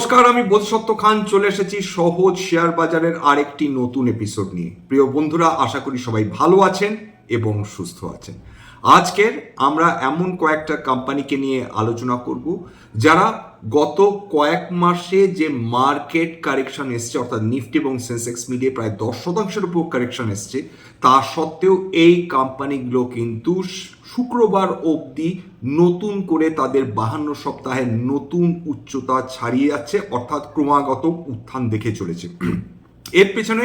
নমস্কার, আমি বোধসত্ত্ব খান, চলে এসেছি সহজ শেয়ার বাজারের আরেকটি নতুন এপিসোড নিয়ে। প্রিয় বন্ধুরা, আশা করি সবাই ভালো আছেন এবং সুস্থ আছেন। আজকের আমরা এমন কয়েকটা কোম্পানিকে নিয়ে আলোচনা করব যারা গত কয়েক মাসে যে মার্কেট কারেকশন এসছে, অর্থাৎ নিফটি এবং সেন্সেক্স মিলিয়ে প্রায় দশ শতাংশের উপর কারেকশন এসছে, তা সত্ত্বেও এই কোম্পানিগুলো কিন্তু শুক্রবার অবধি নতুন করে তাদের বাহান্ন সপ্তাহে নতুন উচ্চতা ছাড়িয়ে যাচ্ছে, অর্থাৎ ক্রমাগত উত্থান দেখে চলেছে। এর পেছনে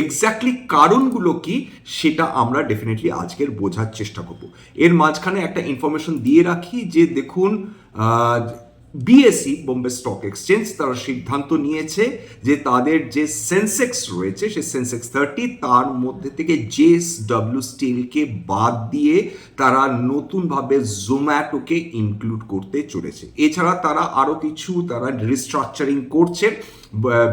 এক্স্যাক্টলি কারণগুলো কি, সেটা আমরা ডেফিনেটলি আজকের বোঝার চেষ্টা করব। এর মাঝখানে একটা ইনফরমেশন দিয়ে রাখি যে দেখুন বিএসসি বোম্বে স্টক এক্সচেঞ্জ তারা সিদ্ধান্ত নিয়েছে যে তাদের যে সেন্সেক্স রয়েছে সে সেন্সেক্স থার্টি তার মধ্যে থেকে জেএস ডাব্লিউ স্টিলকে বাদ দিয়ে তারা নতুনভাবে জোম্যাটোকে ইনক্লুড করতে চলেছে। এছাড়া তারা আরও কিছু, তারা রিস্ট্রাকচারিং করছে।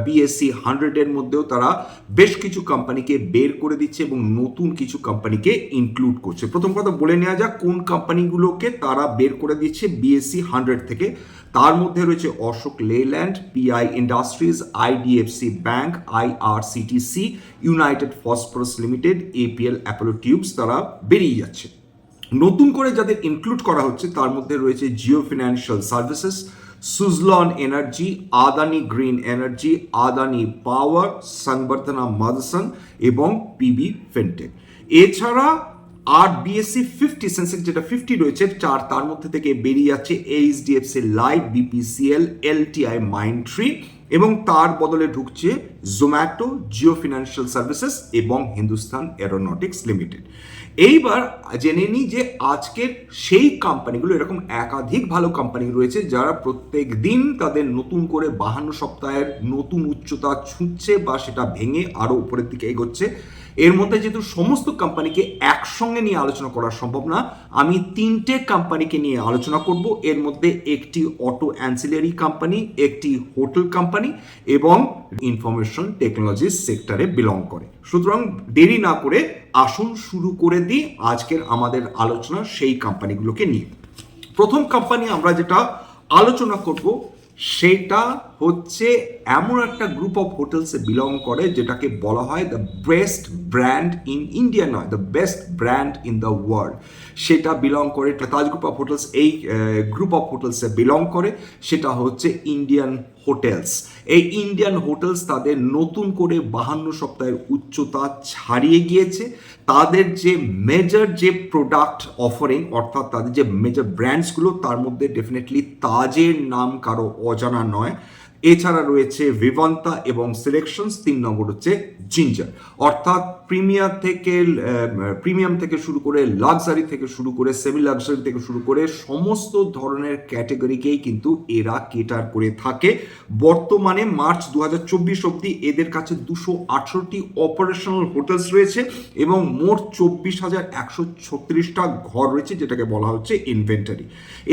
বিএসসি হান্ড্রেডের মধ্যেও তারা বেশ কিছু কোম্পানিকে বের করে দিচ্ছে এবং নতুন কিছু কোম্পানিকে ইনক্লুড করছে। প্রথম কথা বলে নেওয়া যাক কোন কোম্পানিগুলোকে তারা বের করে দিচ্ছে বিএসসি হান্ড্রেড থেকে। তার মধ্যে রয়েছে Ashok Leyland PI industries IDFC bank IRCTC united phosphorus limited APL Apollo tubes তারা বেরিয়ে যাচ্ছে। নতুন করে যাদের ইনক্লুড করা হচ্ছে, তার মধ্যে রয়েছে Jio financial services Suzlon energy Adani green energy Adani power Samvardhana Motherson এবং পিবি ফেন্টেক এছাড়া আর বিএসসি ফিফটি সেন্সেক্স যেটা ফিফটি রয়েছে, চার তার মধ্যে থেকে বেরিয়ে যাচ্ছে HDFC life BPCL LTI Mindtree এবং তার বদলে ঢুকছে জোম্যাটো জিও ফিনান্সিয়াল সার্ভিসেস এবং হিন্দুস্তান এরোনটিক্স লিমিটেড এইবার জেনে নিই যে আজকের সেই কোম্পানিগুলো এরকম একাধিক ভালো কোম্পানি রয়েছে যারা প্রত্যেক দিন তাদের নতুন করে বাহান্ন সপ্তাহের নতুন উচ্চতা ছুঁচ্ছে বা সেটা ভেঙে আরও উপরের দিকে এগোচ্ছে। এর মধ্যে যেহেতু সমস্ত কোম্পানিকে একসঙ্গে নিয়ে আলোচনা করা সম্ভব না, আমি তিনটে কোম্পানিকে নিয়ে আলোচনা করব। এর মধ্যে একটি অটো অ্যান্সিলারি কোম্পানি একটি হোটেল কোম্পানি এবং ইনফরমেশন টেকনোলজি সেক্টরে বিলং করে। সুতরাং দেরি না করে আসুন শুরু করে দিই আজকের আমাদের আলোচনা সেই কোম্পানিগুলোকে নিয়ে। প্রথম কোম্পানি আমরা যেটা আলোচনা করব, সেটা হচ্ছে এমন একটা গ্রুপ অফ হোটেলসে বিলং করে, যেটাকে বলা হয় the best brand in India নয় the best brand in the world সেটা বিলং করে তাজ গ্রুপ অফ হোটেলস এই গ্রুপ অফ হোটেলসে বিলং করে, সেটা হচ্ছে ইন্ডিয়ান হোটেলস এই ইন্ডিয়ান হোটেলস তাদের নতুন করে বাহান্ন সপ্তাহের উচ্চতা ছাড়িয়ে গিয়েছে। তাদের যে মেজর যে প্রোডাক্ট অফারিং অর্থাৎ তাদের যে মেজর ব্র্যান্ডসগুলো তার মধ্যে ডেফিনেটলি তাজের নাম কারও অজানা নয়। এছাড়া রয়েছে ভিভান্তা এবং সিলেকশনস তিন নম্বর হচ্ছে জিঞ্জার অর্থাৎ প্রিমিয়ার থেকে প্রিমিয়াম থেকে শুরু করে লাক্সারি থেকে শুরু করে সেমি লাক্সারি থেকে শুরু করে সমস্ত ধরনের ক্যাটেগরিকেই কিন্তু এরা কেটার করে থাকে। বর্তমানে মার্চ দু হাজার চব্বিশ অব্দি এদের কাছে দুশো আঠারোটি অপারেশনাল হোটেলস রয়েছে এবং মোট চব্বিশ হাজার একশো ছত্রিশটা ঘর রয়েছে, যেটাকে বলা হচ্ছে ইনভেন্টারি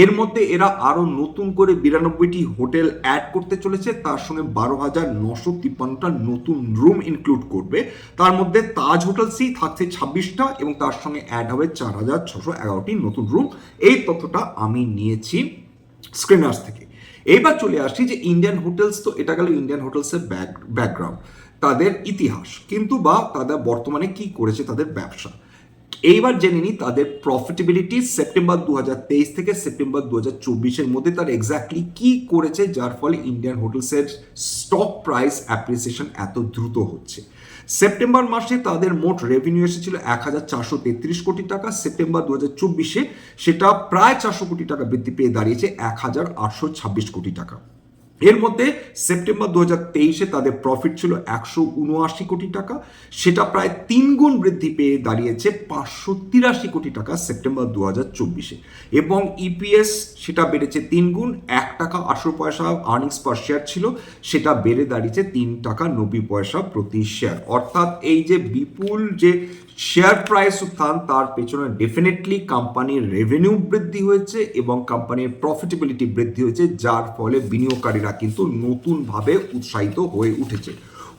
এর মধ্যে এরা আরও নতুন করে বিরানব্বইটি হোটেল অ্যাড করতে চলেছে, তার সঙ্গে বারো হাজার নশো তিপ্পান্নটা নতুন রুম ইনক্লুড করবে। তার মধ্যে তাজ হোটেলসই থাকছে ছাব্বিশটা এবং তার সঙ্গে অ্যাড হবে চার হাজার ছশো এগারোটি নতুন রুম এই তথ্যটা আমি নিয়েছি স্ক্রিনার্স থেকে। এইবার চলে আসছি যে ইন্ডিয়ান হোটেলস তো এটা গেল ইন্ডিয়ান হোটেলসের ব্যাক ব্যাকগ্রাউন্ড তাদের ইতিহাস, কিন্তু বা তাদের বর্তমানে কি করেছে তাদের ব্যবসা? এইবার জেনে নিই তাদের প্রফিটেবিলিটি সেপ্টেম্বর দু হাজার তেইশ থেকে সেপ্টেম্বর দু হাজার মধ্যে তার এক্স্যাক্টলি কি করেছে, যার ফলে ইন্ডিয়ান হোটেলসের স্টক প্রাইস অ্যাপ্রিসিয়েশন এত দ্রুত হচ্ছে। সেপ্টেম্বর মাসে তাদের মোট রেভিনিউ এসেছিল এক হাজার চারশো তেত্রিশ কোটি টাকা। সেপ্টেম্বর দু হাজার চব্বিশে সেটা প্রায় চারশো কোটি টাকা বৃদ্ধি পেয়ে দাঁড়িয়েছে এক হাজার আটশো ছাব্বিশ কোটি টাকা। এর মধ্যে সেপ্টেম্বর দু হাজার তেইশে তাদের প্রফিট ছিল একশো উনআশি কোটি টাকা। সেটা প্রায় তিন গুণ বৃদ্ধি পেয়ে দাঁড়িয়েছে পাঁচশো তিরাশি কোটি টাকা সেপ্টেম্বর দু হাজার চব্বিশে। এবং ইপিএস সেটা বেড়েছে তিন গুণ এক টাকা আঠেরো পয়সা আর্নিংস পার শেয়ার ছিল, সেটা বেড়ে দাঁড়িয়েছে তিন টাকা নব্বই পয়সা প্রতি শেয়ার অর্থাৎ এই যে বিপুল যে শেয়ার প্রাইস উত্থান, তার পেছনে ডেফিনেটলি কোম্পানির রেভিনিউ বৃদ্ধি হয়েছে এবং কোম্পানির প্রফিটেবিলিটি বৃদ্ধি হয়েছে, যার ফলে বিনিয়োগকারীরা কিন্তু নতুনভাবে উৎসাহিত হয়ে উঠেছে।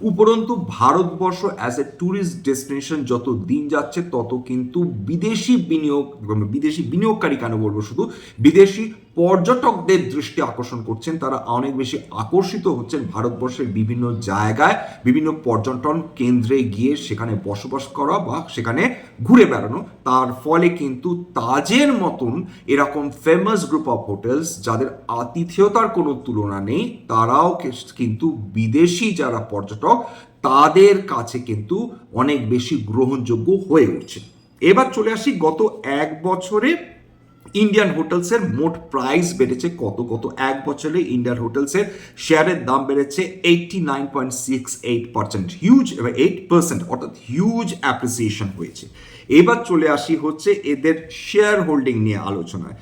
উপরন্তু, Bharatvarsha as a tourist destination যত দিন যাচ্ছে, তত কিন্তু বিদেশি বিনিয়োগ, বিদেশি বিনিয়োগকারী কেন বলব শুধু? বিদেশি পর্যটকদের দৃষ্টি আকর্ষণ করছেন, তারা অনেক বেশি আকর্ষিত হচ্ছেন ভারতবর্ষের বিভিন্ন জায়গায়, বিভিন্ন পর্যটন কেন্দ্রে গিয়ে সেখানে বসবাস করা বা সেখানে ঘুরে বেড়ানো। তার ফলে কিন্তু তাজের মতন এরকম ফেমাস গ্রুপ অফ হোটেলস যাদের আতিথেয়তার কোনো তুলনা নেই, তারাও কিন্তু বিদেশি যারা পর্যটক, তাদের কাছে কিন্তু অনেক বেশি গ্রহণযোগ্য হয়ে উঠছে। এবার চলে আসি, গত এক বছরে ইন্ডিয়ান হোটেলসের মোট প্রাইস বেড়েছে কত? কত এক বছরে ইন্ডিয়ান হোটেলসের শেয়ারের দাম বেড়েছে eighty nine point six eight percent huge eight percent অর্থাৎ হিউজ অ্যাপ্রিসিয়েশন হয়েছে। এবার চলে আসি হচ্ছে এদের শেয়ার হোল্ডিং নিয়ে আলোচনায়।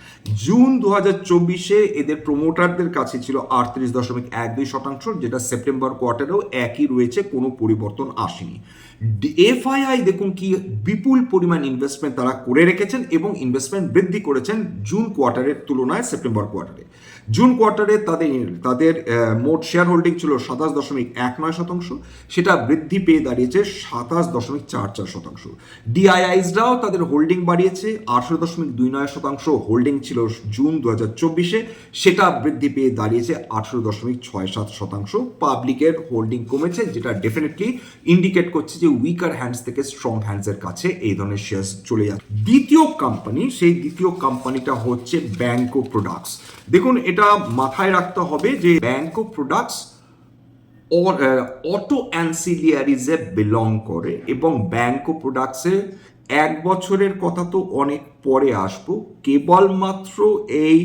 জুন দু হাজার চব্বিশে এদের প্রমোটারদের কাছে ছিল আটত্রিশ দশমিক এক দুই শতাংশ, যেটা সেপ্টেম্বর কোয়ার্টারেও একই রয়েছে, কোনো পরিবর্তন আসেনি। এফআইআই দেখুন কি বিপুল পরিমাণ ইনভেস্টমেন্ট তারা করে রেখেছেন এবং ইনভেস্টমেন্ট বৃদ্ধি করেছেন জুন কোয়ার্টারের তুলনায় সেপ্টেম্বর কোয়ার্টারে জুন কোয়ার্টারে তাদের তাদের মোট শেয়ার হোল্ডিং ছিল সাতাশ দশমিক এক নয় শতাংশ। সেটা বৃদ্ধি পেয়ে দাঁড়িয়েছে সাতাশ দশমিক চার চার শতাংশ। ডিআইআইসরাও তাদের হোল্ডিং বাড়িয়েছে। আঠারো দশমিক দুই নয় শতাংশ হোল্ডিং ছিল জুন দু হাজার চব্বিশে। সেটা বৃদ্ধি পেয়ে দাঁড়িয়েছে আঠারো দশমিক ছয় সাত শতাংশ। পাবলিকের হোল্ডিং কমেছে, যেটা ডেফিনেটলি ইন্ডিকেট করছে যে উইকার হ্যান্ডস থেকে স্ট্রং হ্যান্ডসের কাছে এই ধরনের শেয়ার চলে যাচ্ছে। দ্বিতীয় কোম্পানি সেই দ্বিতীয় কোম্পানিটা হচ্ছে ব্যাংকো প্রোডাক্টস দেখুন এটা মাথায় রাখতে হবে যে ব্যাংক অফ প্রোডাক্টস অটো অ্যান্সিলিয়ারিজে বিলং করে এবং ব্যাংক অফ প্রোডাক্টসে এক বছরের কথা তো অনেক পরে আসব। কেবলমাত্র এই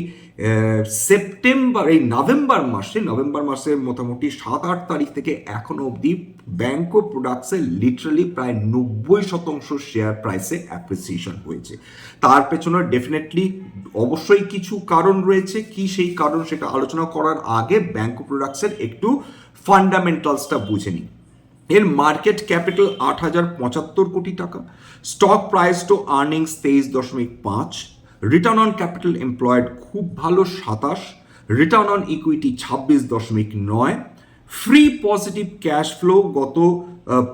সেপ্টেম্বর, এই নভেম্বর মাসে, নভেম্বর মাসের মোটামুটি সাত আট তারিখ থেকে এখনও অবধি ব্যাংকো প্রোডাক্টসে লিটারালি প্রায় নব্বই শতাংশ শেয়ার প্রাইসে অ্যাপ্রিসিয়েশন হয়েছে। তার পেছনে ডেফিনেটলি অবশ্যই কিছু কারণ রয়েছে। কি সেই কারণ সেটা আলোচনা করার আগে ব্যাংকো প্রোডাক্টসের একটু ফান্ডামেন্টালসটা বুঝে নিই। এর মার্কেট ক্যাপিটাল আট হাজার পঁচাত্তর কোটি টাকা স্টক প্রাইস টু আর্নিংস তেইশ দশমিক পাঁচ রিটার্ন অন ক্যাপিটাল এমপ্লয়েড খুব ভালো সাতাশ রিটার্ন অন ইকুইটি ছাব্বিশ দশমিক নয় ফ্রি পজিটিভ ক্যাশ ফ্লো গত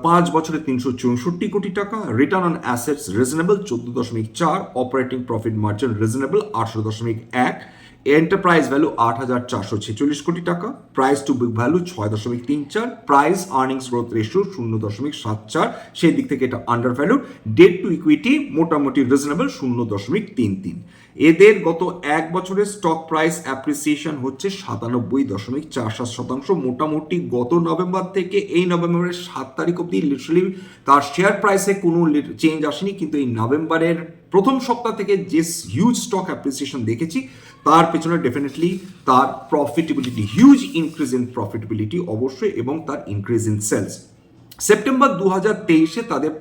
পাঁচ বছরে তিনশো চৌষট্টি কোটি টাকা রিটার্ন অন অ্যাসেটস রিজনেবল চোদ্দ দশমিক চার অপারেটিং প্রফিট মার্জিন রিজনেবল আটশো দশমিক এক এন্টারপ্রাইজ ভ্যালু আট হাজার চারশো ছেচল্লিশ কোটি টাকা প্রাইস টু বুক ভ্যালু ছয় দশমিক তিন চার প্রাইস আর্নিংস গ্রোথ রেশিও শূন্য দশমিক সাত চার, সেই দিক থেকে এটা under value debt to equity মোটামুটি রিজনেবল শূন্য দশমিক তিন তিন। এদের গত এক বছরের স্টক প্রাইস অ্যাপ্রিসিয়েশন হচ্ছে সাতানব্বই দশমিক চার সাত শতাংশ, মোটামুটি গত নভেম্বর থেকে এই নভেম্বরের সাত তারিখ অবধি লিটারালি তার শেয়ার প্রাইসে কোনো চেঞ্জ আসেনি, কিন্তু এই নভেম্বরের প্রথম সপ্তাহ থেকে যে হিউজ স্টক অ্যাপ্রিসিয়েশন দেখেছি, তার পেছনে ডেফিনেটলি তার profitability huge increase in profitability অবশ্যই এবং তার ইনক্রিজ ইন সেলস সেপ্টেম্বর দু হাজার তেইশে তাদের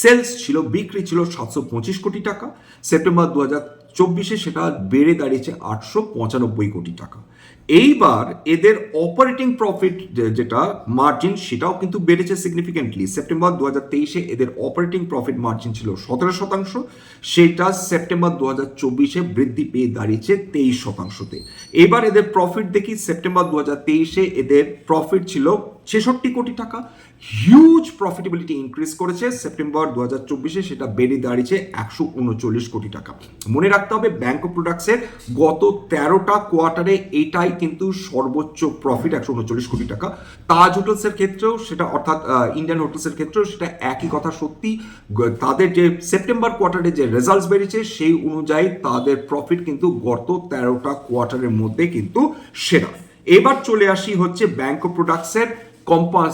সেলস ছিল, বিক্রি ছিল সাতশো পঁচিশ কোটি টাকা। সেপ্টেম্বর দু হাজার চব্বিশে সেটা বেড়ে দাঁড়িয়েছে আটশো পঁচানব্বই কোটি টাকা। এইবার এদের অপারেটিং প্রফিট যেটা মার্জিন সেটাও কিন্তু বেড়েছে সিগনিফিকেন্টলি সেপ্টেম্বর দু হাজার তেইশে এদের অপারেটিং প্রফিট মার্জিন ছিল সতেরো শতাংশ, সেটা সেপ্টেম্বর দু হাজার চব্বিশে বৃদ্ধি পেয়ে দাঁড়িয়েছে তেইশ শতাংশতে। এবার এদের প্রফিট দেখি সেপ্টেম্বর দু হাজার তেইশে এদের প্রফিট ছিল ছেষট্টি কোটি টাকা হিউজ প্রফিটেবিলিটি ইনক্রিজ করেছে। সেপ্টেম্বর দু হাজার চব্বিশে সেটা বেড়ে দাঁড়িয়েছে একশো উনচল্লিশ কোটি টাকা। মনে রাখতে হবে ব্যাংক অফ প্রোডাক্টসের গত তেরোটা কোয়ার্টারে এটাই কিন্তু সর্বোচ্চ প্রফিট একশো উনচল্লিশ কোটি টাকা। তাজ হোটেলসের ক্ষেত্রেও সেটা, অর্থাৎ ইন্ডিয়ান হোটেলসের ক্ষেত্রেও সেটা একই কথা সত্যি। তাদের যে সেপ্টেম্বর কোয়ার্টারে যে রেজাল্টস বেরিয়েছে সেই অনুযায়ী তাদের প্রফিট কিন্তু গত তেরোটা কোয়ার্টারের মধ্যে কিন্তু সেরা। এবার চলে আসি হচ্ছে ব্যাংক অফ প্রোডাক্টসের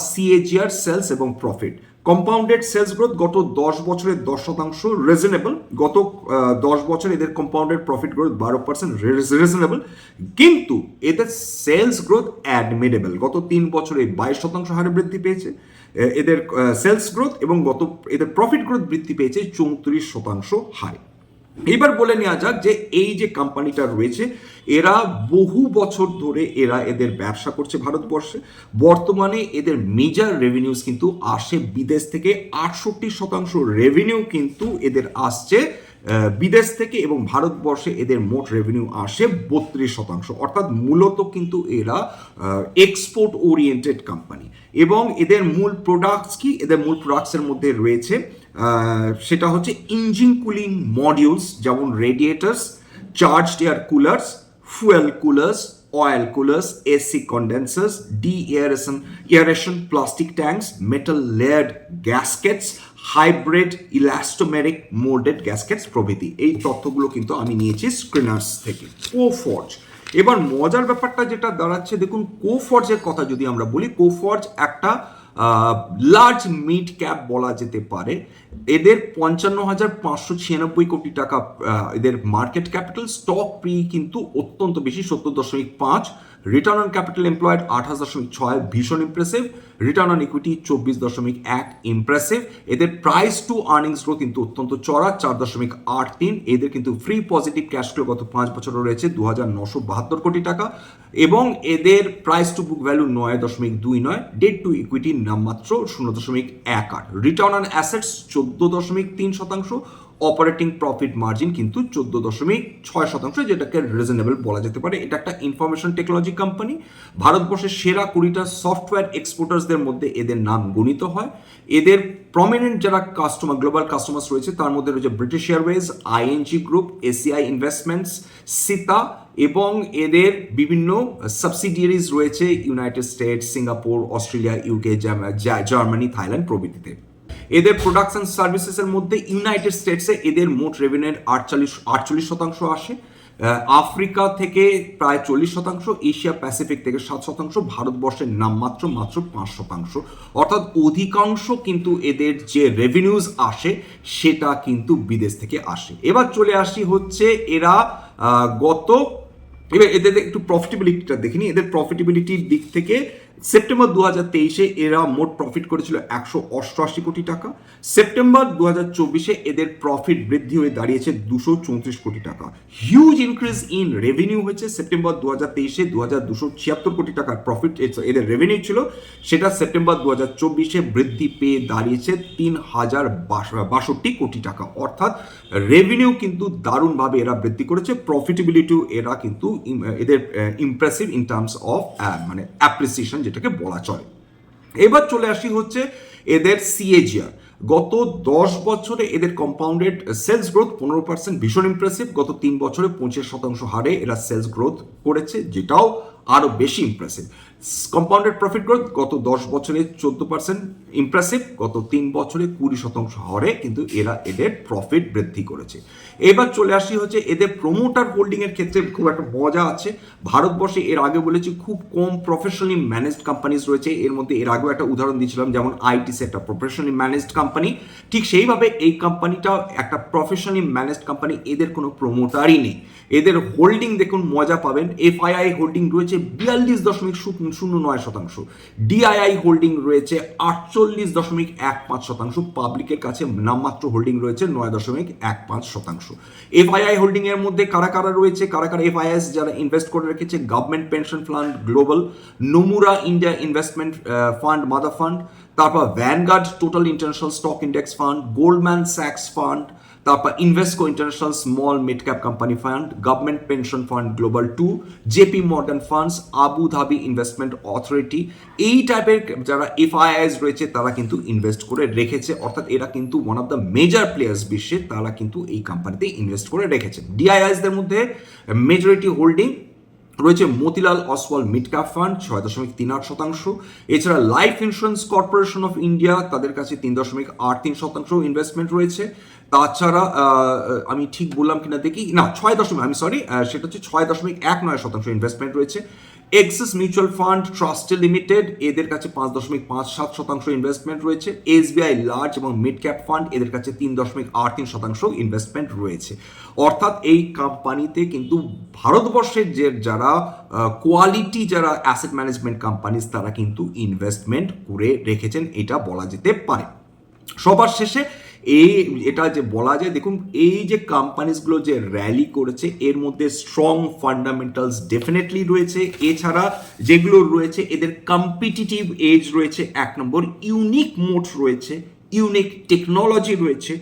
সিএজিআর সেলস এবং প্রফিট কম্পাউন্ডেড সেলস গ্রোথ গত দশ বছরের দশ শতাংশ রিজনেবল গত দশ বছর এদের কম্পাউন্ডেড প্রফিট গ্রোথ বারো পার্সেন্ট রিজনেবল কিন্তু এদের সেলস গ্রোথ অ্যাডমিটেবল গত তিন বছরে বাইশ শতাংশ হারে বৃদ্ধি পেয়েছে এদের সেলস গ্রোথ এবং গত, এদের প্রফিট গ্রোথ বৃদ্ধি পেয়েছে চৌত্রিশ শতাংশ হারে। এবার বলে নেওয়া যাক যে এই যে কোম্পানিটা রয়েছে, এরা বহু বছর ধরে এরা এদের ব্যবসা করছে ভারতবর্ষে। বর্তমানে এদের মেজর রেভিনিউস কিন্তু আসে বিদেশ থেকে। আটষট্টি শতাংশ রেভিনিউ কিন্তু এদের আসছে বিদেশ থেকে এবং ভারতবর্ষে এদের মোট রেভিনিউ আসে বত্রিশ শতাংশ। অর্থাৎ মূলত কিন্তু এরা এক্সপোর্ট ওরিয়েন্টেড কোম্পানি এবং এদের মূল প্রোডাক্টস কি? এদের মূল প্রোডাক্টসের মধ্যে রয়েছে সেটা হচ্ছে ইঞ্জিন কুলিং মডিউলস যেমন radiators charged air coolers fuel coolers oil coolers, AC condensers, de-aeration aeration plastic tanks, metal layered gaskets, hybrid elastomeric moulded gaskets প্রভৃতি। এই তথ্যগুলো কিন্তু আমি নিয়েছি স্ক্রিনার্স থেকে। কোফর্জ এবার মজার ব্যাপারটা যেটা দাঁড়াচ্ছে দেখুন কোফর্জের কথা যদি আমরা বলি কোফর্জ একটা লার্জ মিড ক্যাপ বলা যেতে পারে। এদের পঞ্চান্ন হাজার পাঁচশো ছিয়ানব্বই কোটি টাকা এদের মার্কেট ক্যাপিটাল স্টক প্রি কিন্তু অত্যন্ত বেশি, সত্তর দশমিক পাঁচ। রিটার্ন অন ক্যাপিটাল এমপ্লয়েড আঠাশ দশমিক ছয়, ভীষণ ইমপ্রেসিভ রিটার্ন অন ইকুইটি চব্বিশ দশমিক এক ইমপ্রেসিভ এদের প্রাইস টু আর্নিংস গ্রোথ কিন্তু অত্যন্ত চড়া চার দশমিক আট তিন। এদের কিন্তু ফ্রি পজিটিভ ক্যাশ ফ্লো গত পাঁচ বছরে রয়েছে দু হাজার নশো বাহাত্তর কোটি টাকা। এবং এদের প্রাইস টু বুক ভ্যালু নয় দশমিক দুই নয় ডেট টু ইকুইটি নামমাত্র শূন্য দশমিক এক আট। রিটার্ন অন অ্যাসেটস চোদ্দ দশমিক তিন শতাংশ। অপারেটিং প্রফিট মার্জিন কিন্তু চোদ্দ দশমিক ছয় শতাংশ, যেটাকে রিজনেবল বলা যেতে পারে। এটা একটা ইনফরমেশন টেকনোলজি কোম্পানি ভারতবর্ষের সেরা কুড়িটা সফটওয়্যার এক্সপোর্টার্সদের মধ্যে এদের নাম গণিত হয়। এদের প্রমিনেন্ট যারা কাস্টমার গ্লোবাল কাস্টমার্স রয়েছে, তার মধ্যে রয়েছে British Airways ING group ACI investments SITA এবং এদের বিভিন্ন সাবসিডিয়ারিজ রয়েছে United States Singapore Australia UK Germany Thailand প্রভৃতিতে। এদের প্রোডাকশন সার্ভিসেসের মধ্যে ইউনাইটেড স্টেটসে এদের মোট রেভিনিউর আটচল্লিশ আটচল্লিশ শতাংশ আসে। আফ্রিকা থেকে প্রায় চল্লিশ শতাংশ, এশিয়া প্যাসিফিক থেকে সাত শতাংশ, ভারতবর্ষের নামমাত্র মাত্র পাঁচ শতাংশ। অর্থাৎ অধিকাংশ কিন্তু এদের যে রেভিনিউজ আসে, সেটা কিন্তু বিদেশ থেকে আসে। এবার চলে আসি হচ্ছে এরা গত, এবার এদের একটু প্রফিটেবিলিটিটা দেখিনি এদের প্রফিটেবিলিটির দিক থেকে সেপ্টেম্বর দু তেইশে এরা মোট প্রফিট করেছিল একশো অষ্টআশি কোটি টাকা। সেপ্টেম্বর দু হাজার চব্বিশে এদের প্রফিট বৃদ্ধি হয়ে দাঁড়িয়েছে দুশো চৌত্রিশ কোটি টাকা। হিউজ ইনক্রিজ ইন রেভিনিউ হয়েছে। সেপ্টেম্বর দু হাজার তেইশে দু হাজার দুশো ছিয়াত্তর কোটি টাকার প্রফিট এদের রেভিনিউ ছিল। সেটা সেপ্টেম্বর দু হাজার চব্বিশে বৃদ্ধি পেয়ে দাঁড়িয়েছে তিন হাজার বাষট্টি কোটি টাকা। অর্থাৎ রেভিনিউ কিন্তু দারুণভাবে এরা বৃদ্ধি করেছে। প্রফিটেবিলিটিও এরা কিন্তু এদের ইমপ্রেসিভ ইন টার্মস অফ মানে অ্যাপ্রিসিয়েশন যেটাকে বলা চলে। এবার চলে আসি হচ্ছে এদের সিএজিআর গত দশ বছরে এদের কম্পাউন্ডেড সেলস গ্রোথ পনেরো পার্সেন্ট ভীষণ ইমপ্রেসিভ গত তিন বছরে পঁচিশ শতাংশ হারে এরা সেলস গ্রোথ করেছে, যেটাও আরও বেশি ইমপ্রেসিভ কম্পাউন্ডেড প্রফিট গ্রোথ গত দশ বছরে চোদ্দ পার্সেন্ট ইমপ্রেসিভ গত তিন বছরে কুড়ি শতাংশ হারে, কিন্তু এরা এদের প্রফিট বৃদ্ধি করেছে। এবার চলে আসি হচ্ছে এদের প্রমোটার হোল্ডিং এর ক্ষেত্রে খুব একটা মজা আছে। ভারতবর্ষে এর আগে বলেছি খুব কম প্রফেশনালি ম্যানেজড কোম্পানিজ রয়েছে। এর মধ্যে এর আগেও একটা উদাহরণ দিয়েছিলাম, যেমন আইটিসি একটা প্রফেশনালি ম্যানেজড কোম্পানি ঠিক সেইভাবে এই কোম্পানিটাও একটা প্রফেশনালি ম্যানেজড কোম্পানি এদের কোনো প্রমোটারই নেই। এদের হোল্ডিং দেখুন মজা পাবেন। এফআইআই হোল্ডিং রয়েছে বিয়াল্লিশ দশমিক শূন্য নয় শতাংশ। ডিআইআই হোল্ডিং রয়েছে আটচল্লিশ দশমিক এক পাঁচ শতাংশ। পাবলিকের কাছে নামমাত্র হোল্ডিং রয়েছে নয় দশমিক এক পাঁচ শতাংশ। এফআইআই হোল্ডিং এর মধ্যে কারা কারা রয়েছে? কারা কারা এফআইএস যারা ইনভেস্ট করে রেখেছে? Government pension fund global Nomura India investment fund mother fund তারপর Vanguard total international stock index fund Goldman sax fund তারপর Invesco international small mid cap company fund government pension fund global too JP Morgan funds Abu Dhabi investment authority এই টাইপের যারা FIIs রয়েছে, তারা কিন্তু invest করে রেখেছে। অর্থাৎ এরা কিন্তু one of the major players বিশ্বে, তারা কিন্তু এই কোম্পানিতে ইনভেস্ট করে রেখেছে। ডিআইআইসদের মধ্যে মেজরিটি হোল্ডিং রয়েছে Motilal Oswal mid cap fund ছয় দশমিক তিন আট শতাংশ। এছাড়া life insurance corporation of India তাদের কাছে তিন দশমিক আট তিন শতাংশ ইনভেস্টমেন্ট রয়েছে। তাছাড়া আমি ঠিক বললাম কিনা দেখি, না, ছয় দশমিক আমি সরি সেটা হচ্ছে ছয় দশমিক এক নয় শতাংশ ইনভেস্টমেন্ট রয়েছে। Axis mutual fund trust limited এদের কাছে পাঁচ দশমিক পাঁচ সাত শতাংশ ইনভেস্টমেন্ট রয়েছে। এসবিআই লার্জ এবং মিড ক্যাপ ফান্ড এদের কাছে তিন দশমিক আট তিন শতাংশ ইনভেস্টমেন্ট রয়েছে। অর্থাৎ এই কোম্পানিতে কিন্তু ভারতবর্ষের যে যারা কোয়ালিটি যারা অ্যাসেট ম্যানেজমেন্ট কোম্পানিজ তারা কিন্তু ইনভেস্টমেন্ট করে রেখেছেন, এটা বলা যেতে পারে। সবার শেষে এই এটা যে বলা যায়, দেখুন, এই যে কোম্পানিজগুলো যে র্যালি করেছে, এর মধ্যে স্ট্রং ফান্ডামেন্টালস ডেফিনেটলি রয়েছে। এছাড়া যেগুলো রয়েছে, এদের কম্পিটিটিভ এজ রয়েছে, এক নম্বর। ইউনিক মোড রয়েছে। ইউনিক টেকনোলজি রয়েছে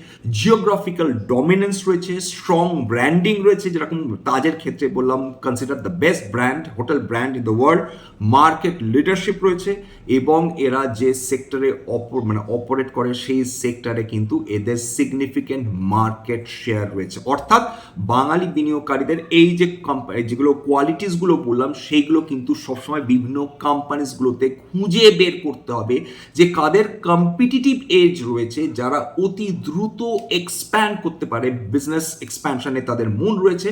জিওগ্রাফিক্যাল ডমিনেন্স রয়েছে স্ট্রং ব্র্যান্ডিং রয়েছে, যেরকম তাজের ক্ষেত্রে বললাম consider the best brand hotel brand in the world market leadership রয়েছে এবং এরা যে সেক্টরে অপর মানে অপারেট করে, সেই সেক্টরে কিন্তু এদের সিগনিফিকেন্ট মার্কেট শেয়ার রয়েছে। অর্থাৎ বাঙালি বিনিয়োগকারীদের এই যে কোম্পানি যেগুলো কোয়ালিটিসগুলো বললাম, সেইগুলো কিন্তু সবসময় বিভিন্ন কোম্পানিসগুলোতে খুঁজে বের করতে হবে যে কাদের কম্পিটিটিভ এজ রয়েছে, যারা অতি দ্রুত এক্সপ্যান্ড করতে পারে বিজনেস এক্সপ্যানশনে তাদের মন রয়েছে।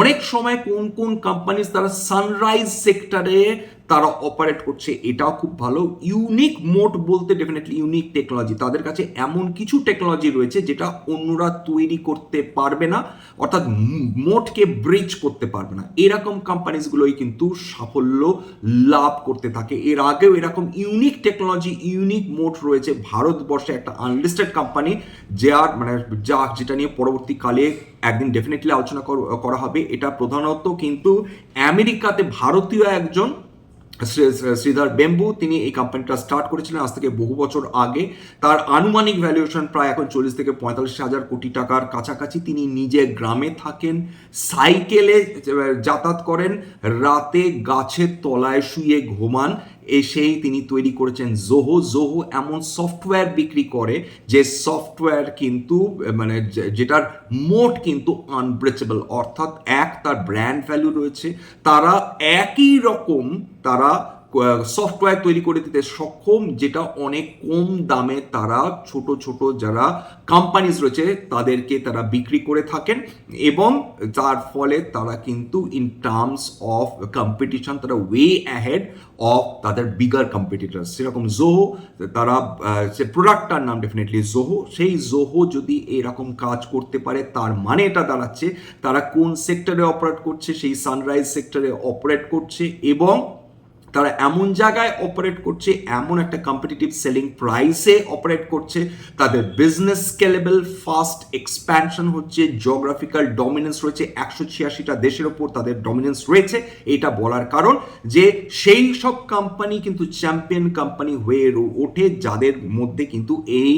অনেক সময় কোন কোন কোম্পানিজ তারা সানরাইজ সেক্টরে তারা অপারেট করছে, এটাও খুব ভালো। ইউনিক মোড বলতে ডেফিনেটলি ইউনিক টেকনোলজি তাদের কাছে এমন কিছু টেকনোলজি রয়েছে যেটা অন্যরা তৈরি করতে পারবে না, অর্থাৎ মোটকে ব্রিজ করতে পারবে না। এরকম কোম্পানিজগুলোই কিন্তু সাফল্য লাভ করতে থাকে। এর আগেও এরকম ইউনিক টেকনোলজি ইউনিক মোট রয়েছে। ভারতবর্ষে একটা আনলিস্টেড কোম্পানি যার মানে যা যেটা নিয়ে পরবর্তীকালে একদিন ডেফিনেটলি আলোচনা কর- হবে। এটা প্রধানত কিন্তু আমেরিকাতে ভারতীয় একজন শ্রীধর বেম্বু, তিনি এই কোম্পানিটা স্টার্ট করেছিলেন আজ থেকে বহু বছর আগে। তার আনুমানিক ভ্যালুয়েশন প্রায় এখন চল্লিশ থেকে পঁয়তাল্লিশ হাজার কোটি টাকার কাছাকাছি। তিনি নিজে গ্রামে থাকেন সাইকেলে যাতায়াত করেন, রাতে গাছের তলায় শুয়ে ঘুমান এসেই তিনি তৈরি করেছেন জোহো জোহো এমন সফটওয়্যার বিক্রি করে যে সফটওয়্যার কিন্তু মানে যেটার মোট কিন্তু আনব্রেচেবল অর্থাৎ এক, তার ব্র্যান্ড ভ্যালু রয়েছে। তারা একই রকম, তারা সফটওয়্যার তৈরি করে দিতে সক্ষম, যেটা অনেক কম দামে তারা ছোট ছোট যারা কোম্পানিজ রয়েছে, তাদেরকে তারা বিক্রি করে থাকেন এবং তার ফলে তারা কিন্তু ইন টার্মস অফ কম্পিটিশন তারা ওয়ে অ্যাহেড অফ তাদের বিগার কম্পিটিটার সেরকম জোহো তারা সে প্রোডাক্টটার নাম ডেফিনেটলি জোহো সেই জোহো যদি এরকম কাজ করতে পারে, তার মানে এটা দাঁড়াচ্ছে, তারা কোন সেক্টরে অপারেট করছে, সেই সানরাইজ সেক্টরে অপারেট করছে এবং তারা এমন জায়গায় অপারেট করছে, এমন একটা কম্পিটিটিভ সেলিং প্রাইসে অপারেট করছে, তাদের বিজনেস স্কেলেবল ফাস্ট এক্সপ্যানশন হচ্ছে জিওগ্রাফিক্যাল ডমিনেন্স রয়েছে, একশো ছিয়াশিটা দেশের ওপর তাদের ডমিনেন্স রয়েছে, এটা বলার কারণ যে সেই সব কোম্পানি কিন্তু চ্যাম্পিয়ন কোম্পানি হয়ে ওঠে, যাদের মধ্যে কিন্তু এই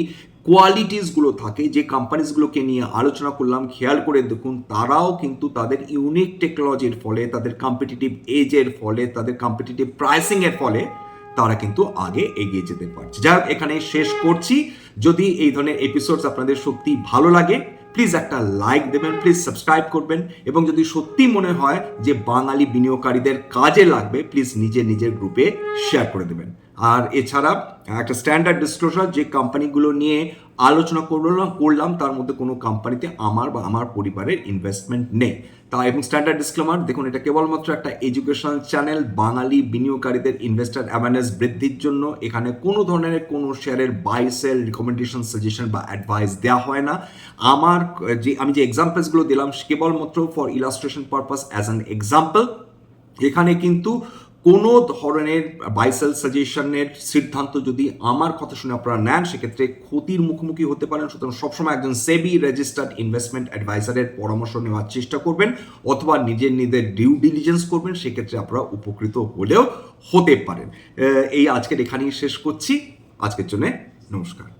কোয়ালিটিসগুলো থাকে যে কোম্পানিসগুলোকে নিয়ে আলোচনা করলাম খেয়াল করে দেখুন তারাও কিন্তু তাদের ইউনিক টেকনোলজির ফলে তাদের কম্পিটিটিভ এজের ফলে তাদের কম্পিটিটিভ প্রাইসিংয়ের ফলে তারা কিন্তু আগে এগিয়ে যেতে পারছে। হোক, এখানে শেষ করছি। যদি এই ধরনের এপিসোডস আপনাদের সত্যি ভালো লাগে প্লিজ একটা লাইক দেবেন প্লিজ সাবস্ক্রাইব করবেন এবং যদি সত্যি মনে হয় যে বাঙালি বিনিয়োগকারীদের কাজে লাগবে প্লিজ নিজের নিজের গ্রুপে শেয়ার করে দেবেন। আর এছাড়া একটা স্ট্যান্ডার্ড ডিসক্লোজার যে কোম্পানিগুলো নিয়ে আলোচনা করলাম করলাম, তার মধ্যে কোনো কোম্পানিতে আমার বা আমার পরিবারের ইনভেস্টমেন্ট নেই। তা এবং স্ট্যান্ডার্ড ডিসক্লেমার দেখুন, এটা কেবলমাত্র একটা এডুকেশনাল চ্যানেল বাঙালি বিনিয়োগকারীদের ইনভেস্টার অ্যাওয়ারনেস বৃদ্ধির জন্য। এখানে কোনো ধরনের কোনো শেয়ারের বাই সেল রিকমেন্ডেশন সাজেশন বা অ্যাডভাইস দেওয়া হয় না। আমার, যে, আমি যে এক্সাম্পলসগুলো দিলাম কেবলমাত্র for illustration purpose as an example এখানে কিন্তু কোনো ধরনের বাইসেল সাজেশনের সিদ্ধান্ত যদি আমার কথা শুনে আপনারা নেন, সেক্ষেত্রে ক্ষতির মুখোমুখি হতে পারেন। সুতরাং সবসময় একজন সেবি রেজিস্টার্ড ইনভেস্টমেন্ট অ্যাডভাইসারের পরামর্শ নেওয়ার চেষ্টা করবেন অথবা নিজের নিজের ডিউ ডিলিজেন্স করবেন, সেক্ষেত্রে আপনারা উপকৃত হলেও হতে পারেন। এই আজকের এখানেই শেষ করছি। আজকের জন্য নমস্কার।